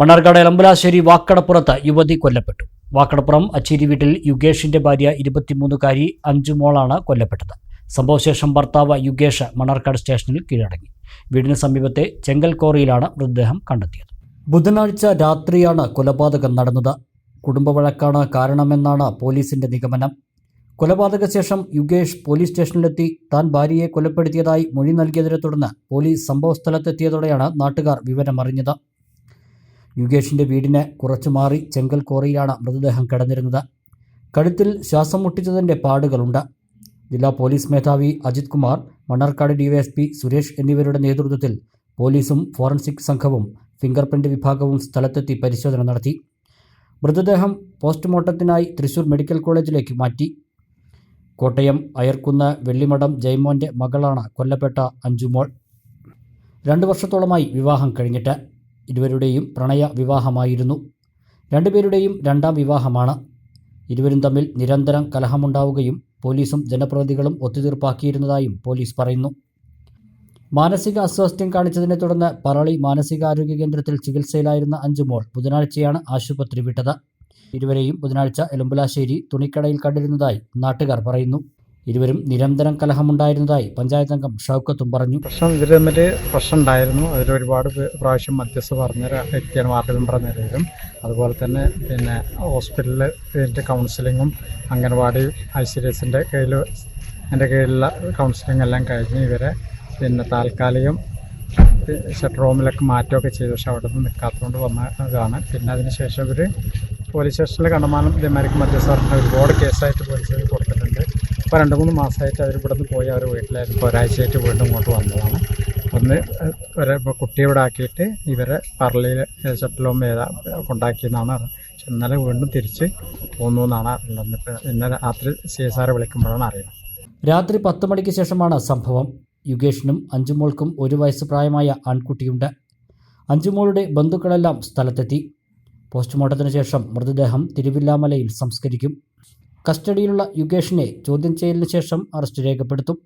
മണ്ണാർക്കാട് എളമ്പലാശ്ശേരി വാക്കടപ്പുറത്ത് യുവതി കൊല്ലപ്പെട്ടു. വാക്കടപ്പുറം അച്ചേരി വീട്ടിൽ യുഗേഷിന്റെ ഭാര്യ ഇരുപത്തിമൂന്നുകാരി അഞ്ചുമോളാണ് കൊല്ലപ്പെട്ടത്. സംഭവശേഷം ഭർത്താവ് യുഗേഷ് മണ്ണാർക്കാട് സ്റ്റേഷനിൽ കീഴടങ്ങി. വീടിന് സമീപത്തെ ചെങ്കൽ കോറിയിലാണ് മൃതദേഹം കണ്ടെത്തിയത്. ബുധനാഴ്ച രാത്രിയാണ് കൊലപാതകം നടന്നത്. കുടുംബ കുടുംബവഴക്കാണ് കാരണമെന്നാണ് പോലീസിന്റെ നിഗമനം. കൊലപാതക ശേഷം യുഗേഷ് പോലീസ് സ്റ്റേഷനിലെത്തി. താൻ ഭാര്യയെ കൊലപ്പെടുത്തിയതായി മൊഴി നൽകിയതിനെ തുടർന്ന് പോലീസ് സംഭവസ്ഥലത്തെത്തിയതോടെയാണ് നാട്ടുകാർ വിവരമറിഞ്ഞത്. യുഗേഷിന്റെ വീടിന് കുറച്ചു മാറി ചെങ്കൽ കോറിയിലാണ് മൃതദേഹം കിടന്നിരുന്നത്. കഴുത്തിൽ ശ്വാസം മുട്ടിച്ചതിന്റെ പാടുകളുണ്ട്. ജില്ലാ പോലീസ് മേധാവി അജിത് കുമാർ മണ്ണാർക്കാട് ഡിവൈഎസ്പി സുരേഷ് എന്നിവരുടെ നേതൃത്വത്തിൽ പോലീസും ഫോറൻസിക് സംഘവും ഫിംഗർ പ്രിന്റ് വിഭാഗവും സ്ഥലത്തെത്തി പരിശോധന നടത്തി. മൃതദേഹം പോസ്റ്റ്മോർട്ടത്തിനായി തൃശൂർ മെഡിക്കൽ കോളേജിലേക്ക് മാറ്റി. കോട്ടയം അയർക്കുന്ന് വെള്ളിമഠം ജയ്മോന്റെ മകളാണ് കൊല്ലപ്പെട്ട അഞ്ചുമോൾ രണ്ട് വർഷത്തോളമായി വിവാഹം കഴിഞ്ഞിട്ട് ഇരുവരുടെയും പ്രണയ വിവാഹമായിരുന്നു. രണ്ടുപേരുടെയും രണ്ടാം വിവാഹമാണ്. ഇരുവരും തമ്മിൽ നിരന്തരം കലഹമുണ്ടാവുകയും പോലീസും ജനപ്രതിനിധികളും ഒത്തുതീർപ്പാക്കിയിരുന്നതായും പോലീസ് പറയുന്നു. മാനസിക അസ്വാസ്ഥ്യം കാണിച്ചതിനെ തുടർന്ന് പറളി മാനസികാരോഗ്യ കേന്ദ്രത്തിൽ ചികിത്സയിലായിരുന്ന അഞ്ചുമോൾ ബുധനാഴ്ചയാണ് ആശുപത്രി വിട്ടത്. ഇരുവരെയും ബുധനാഴ്ച എലുമ്പലാശ്ശേരി തുണിക്കടയിൽ കണ്ടിരുന്നതായി നാട്ടുകാർ പറയുന്നു. ഇരുവരും നിരന്തരം കലഹമുണ്ടായിരുന്നതായി പഞ്ചായത്ത് അംഗം ഷൗക്കത്തും പറഞ്ഞു. പ്രശ്നം ഇവർ തമ്മിൽ പ്രശ്നം ഉണ്ടായിരുന്നു അതിൽ ഒരുപാട് പ്രാവശ്യം മധ്യസ്ഥ പറഞ്ഞ വ്യക്തിയാണ് വാർഡ് മെമ്പർ നിലയിലും അതുപോലെ തന്നെ പിന്നെ ഹോസ്പിറ്റലിൽ ഇതിന്റെ കൗൺസിലിങ്ങും അംഗൻവാടി ഐ സി എസിന്റെ കീഴിൽ എന്റെ കീഴിലുള്ള കൗൺസിലിംഗ് എല്ലാം കഴിഞ്ഞ് ഇവരെ പിന്നെ താൽക്കാലികം ഷട്ടർ റൂമിലൊക്കെ മാറ്റുകയൊക്കെ ചെയ്തു. പക്ഷെ അവിടെ നിന്ന് നിൽക്കാത്തതുകൊണ്ട് വന്നതാണ്. പിന്നെ അതിന് ശേഷം ഇവർ പോലീസ് സ്റ്റേഷനിൽ കണ്ടമാനം ഇതേമാതിരിക്ക് മധ്യസ്ഥ ഒരുപാട് കേസായിട്ട് പോലീസിൽ കൊടുത്തിട്ടുണ്ട്. ഇപ്പോൾ രണ്ട് മൂന്ന് മാസമായിട്ട് നിന്ന് പോയി അവർ വീട്ടിലായിരുന്നു. ഇപ്പോൾ ഒരാഴ്ചയായിട്ട് വീണ്ടും ഇങ്ങോട്ട് വന്നതാണ്. ഒന്ന് ഇപ്പോൾ കുട്ടിയെ ഇവിടെ ആക്കിയിട്ട് ഇവരെ പറളിയിൽ ചട്ടലോം ഏതാ കൊണ്ടാക്കിയെന്നാണ്. പക്ഷെ ഇന്നലെ വീണ്ടും തിരിച്ച് പോന്നു എന്നാണ് അറിയുന്നത്. ഇന്നലെ രാത്രി സി എസ് ആർ വിളിക്കുമ്പോഴാണ് അറിയുന്നത്. രാത്രി പത്ത് മണിക്ക് ശേഷമാണ് സംഭവം. യുഗേഷിനും അഞ്ചുമോൾക്കും ഒരു വയസ്സ് പ്രായമായ ആൺകുട്ടിയുണ്ട്. അഞ്ചുമോളുടെ ബന്ധുക്കളെല്ലാം സ്ഥലത്തെത്തി. പോസ്റ്റ്മോർട്ടത്തിന് ശേഷം മൃതദേഹം തിരുവില്ലാമലയിൽ സംസ്കരിക്കും. കസ്റ്റഡിയിലുള്ള യുഗേഷിനെ ചോദ്യം ചെയ്യലിന് ശേഷം അറസ്റ്റ് രേഖപ്പെടുത്തും